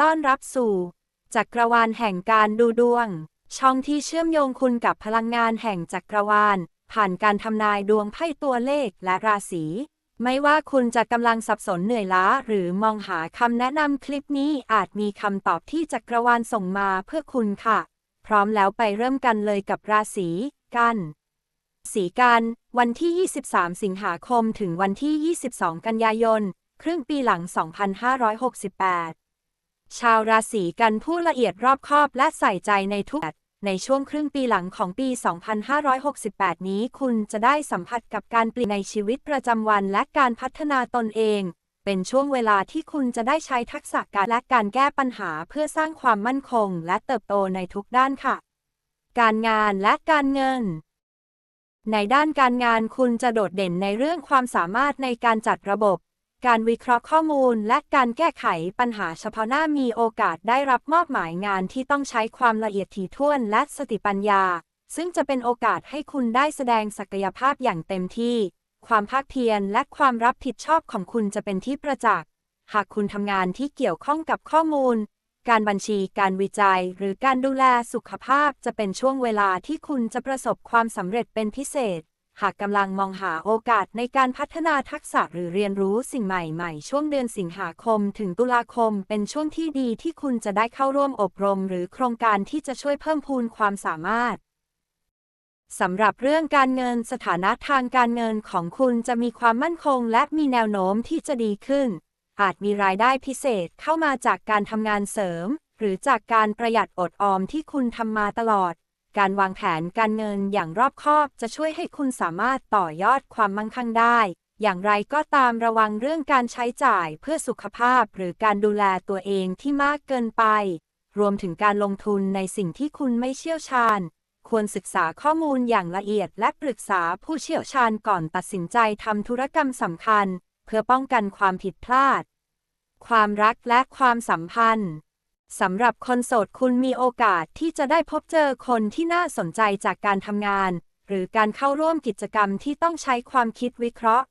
ต้อนรับสู่จักรวาลแห่งการดูดวง ช่องที่เชื่อมโยงคุณกับพลังงานแห่งจักรวาล ผ่านการทำนายดวงไพ่ตัวเลขและราศีไม่ว่าคุณจะกำลังสับสนเหนื่อยล้า หรือมองหาคำแนะนำคลิปนี้อาจมีคำตอบที่จักรวาลส่งมาเพื่อคุณค่ะ พร้อมแล้วไปเริ่มกันเลยกับราศีกันสีกันวันที่ 23 สิงหาคมถึงวันที่ 22 กันยายน ครึ่งปีหลัง 2568 ชาวราศีกันผู้ละเอียดรอบคอบและใส่ใจในทุกในช่วงครึ่งปีหลังของปี 2568 นี้คุณจะได้สัมผัสกับการเปลี่ยนในชีวิตประจำวันและการพัฒนาตนเอง เป็นช่วงเวลาที่คุณจะได้ใช้ทักษะการและการแก้ปัญหาเพื่อสร้างความมั่นคงและเติบโตในทุกด้านค่ะ การงานและการเงิน ในด้านการงานคุณจะโดดเด่นในเรื่องความสามารถในการจัดระบบ การวิเคราะห์ข้อมูล และการแก้ไขปัญหาเฉพาะหน้ามีโอกาสได้รับมอบหมายงานที่ต้องใช้ความละเอียดถี่ถ้วนและสติปัญญา ซึ่งจะเป็นโอกาสให้คุณได้แสดงศักยภาพอย่างเต็มที่ ความภาคเพียรและความรับผิดชอบของคุณจะเป็นที่ประจักษ์ หากคุณทำงานที่เกี่ยวข้องกับข้อมูล การบัญชี การวิจัย หรือการดูแลสุขภาพจะเป็นช่วงเวลาที่คุณจะประสบความสำเร็จเป็นพิเศษ หากกำลังมองหาโอกาสในการพัฒนาทักษะหรือเรียนรู้สิ่งใหม่ๆ ช่วงเดือนสิงหาคมถึงตุลาคมเป็นช่วงที่ดีที่คุณจะได้เข้าร่วมอบรมหรือโครงการที่จะช่วยเพิ่มพูนความสามารถสำหรับเรื่องการเงินสถานะทางการเงินของคุณจะมีความมั่นคงและมีแนวโน้มที่จะดีขึ้น อาจมีรายได้พิเศษเข้ามาจากการทำงานเสริม หรือจากการประหยัดอดออมที่คุณทำมาตลอด การวางแผนการเงินอย่างรอบคอบจะช่วยให้คุณสามารถต่อยอดความมั่งคั่งได้ อย่างไรก็ตามระวังเรื่องการใช้จ่ายเพื่อสุขภาพหรือการดูแลตัวเองที่มากเกินไป รวมถึงการลงทุนในสิ่งที่คุณไม่เชี่ยวชาญ ควรศึกษาข้อมูลอย่างละเอียดและปรึกษาผู้เชี่ยวชาญก่อนตัดสินใจทำธุรกรรมสำคัญ เพื่อป้องกันความผิดพลาด ความรักและความสัมพันธ์ สำหรับคนโสดคุณมีโอกาสที่จะได้พบเจอคนที่น่าสนใจจากการทำงาน หรือการเข้าร่วมกิจกรรมที่ต้องใช้ความคิดวิเคราะห์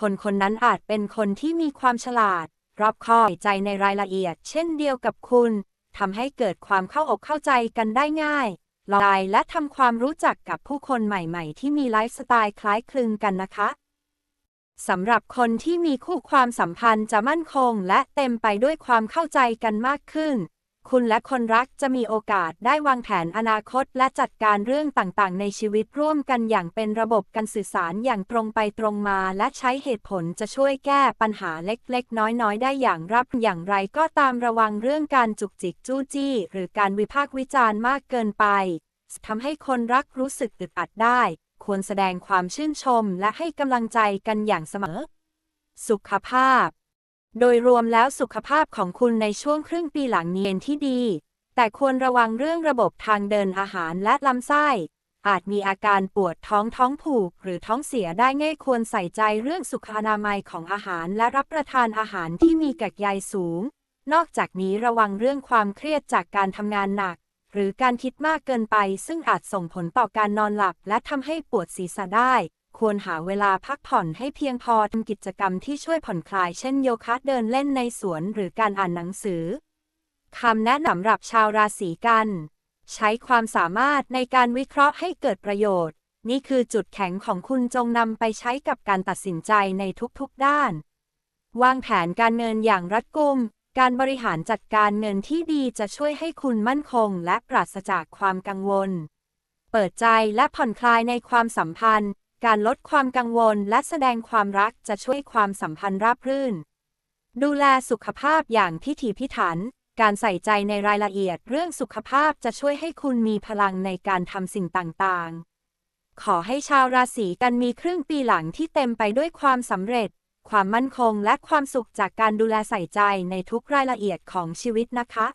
คนคนนั้นอาจเป็นคนที่มีความฉลาด รอบคอบใจในรายละเอียด เช่นเดียวกับคุณทำให้เกิดความเข้าอกเข้าใจกันได้ง่ายลองและทำความรู้จักกับผู้คนใหม่ๆ ที่มีไลฟ์สไตล์คล้ายคลึงกันนะคะสำหรับคนที่มีคู่ความสัมพันธ์จะมั่นคง และเต็มไปด้วยความเข้าใจกันมากขึ้น คุณและคนรักจะมีโอกาสได้วางแผนอนาคตและจัดการเรื่องต่างๆ ในชีวิตร่วมกันอย่างเป็นระบบการสื่อสารอย่างตรงไปตรงมาและใช้เหตุผลจะช่วยแก้ปัญหาเล็กๆ น้อยๆ ได้อย่างรับอย่างไรก็ตามระวังเรื่องการจุกจิกจู้จี้ หรือการวิพากษ์วิจารณ์มากเกินไปทำให้คนรักรู้สึกอึดอัดได้ ควรแสดงความชื่นชมและให้กำลังใจกันอย่างเสมอ สุขภาพ โดยรวมแล้วสุขภาพของคุณในช่วงครึ่งปีหลังนี้เป็นที่ดี แต่ควรระวังเรื่องระบบทางเดินอาหารและลำไส้ อาจมีอาการปวดท้องท้องผูก หรือท้องเสียได้ง่ายควรใส่ใจเรื่องสุขอนามัยของอาหารและรับประทานอาหารที่มีกักใยสูง นอกจากนี้ระวังเรื่องความเครียดจากการทำงานหนัก หรือการคิดมากเกินไป ซึ่งอาจส่งผลต่อการนอนหลับ และทำให้ปวดศีรษะได้ ควรหาเวลาพักผ่อนให้เพียงพอทำกิจกรรมที่ช่วยผ่อนคลายเช่นโยคะเดินเล่นในสวนหรือการอ่านหนังสือคำแนะนำสำหรับชาวราศีกัน ใช้ความสามารถในการวิเคราะห์ให้เกิดประโยชน์ นี่คือจุดแข็งของคุณจงนำไปใช้กับการตัดสินใจในทุกๆด้าน วางแผนการเงินอย่างรัดกุม การบริหารจัดการเงินที่ดีจะช่วยให้คุณมั่นคงและปราศจากความกังวล เปิดใจและผ่อนคลายในความสัมพันธ์ การลดความกังวลและแสดงความรักจะช่วยความสัมพันธ์ราบรื่น ดูแลสุขภาพอย่างพิถีพิถัน การใส่ใจในรายละเอียดเรื่องสุขภาพจะช่วยให้คุณมีพลังในการทำสิ่งต่างๆ ขอให้ชาวราศีกันมีครึ่งปีหลังที่เต็มไปด้วยความสำเร็จ ความมั่นคงและความสุขจากการดูแลใส่ใจในทุกรายละเอียดของชีวิตนะคะ